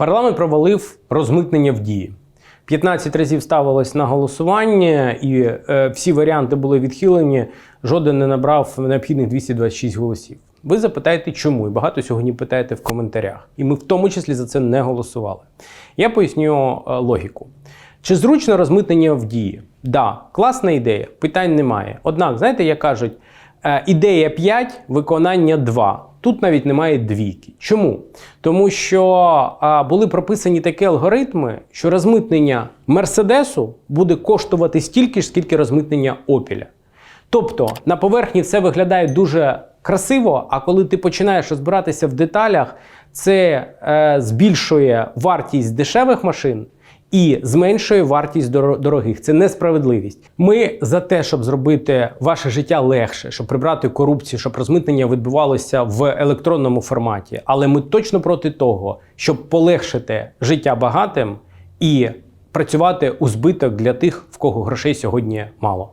Парламент провалив розмитнення в дії. 15 разів ставилось на голосування, і е, всі варіанти були відхилені. Жоден не набрав необхідних 226 голосів. Ви запитаєте, чому? І багато сьогодні питаєте в коментарях. І ми в тому числі за це не голосували. Я поясню е, логіку. Чи зручно розмитнення в дії? Да, класна ідея, питань немає. Однак, знаєте, як кажуть, ідея 5, виконання 2. Тут навіть немає двійки. Чому? Тому що а, були прописані такі алгоритми, що розмитнення Мерседесу буде коштувати стільки ж, скільки розмитнення Опіля. Тобто на поверхні все виглядає дуже красиво, а коли ти починаєш розбиратися в деталях, це е, збільшує вартість дешевих машин і зменшує вартість дорогих. Це несправедливість. Ми за те, щоб зробити ваше життя легше, щоб прибрати корупцію, щоб розмитнення відбувалося в електронному форматі. Але ми точно проти того, щоб полегшити життя багатим і працювати у збиток для тих, в кого грошей сьогодні мало.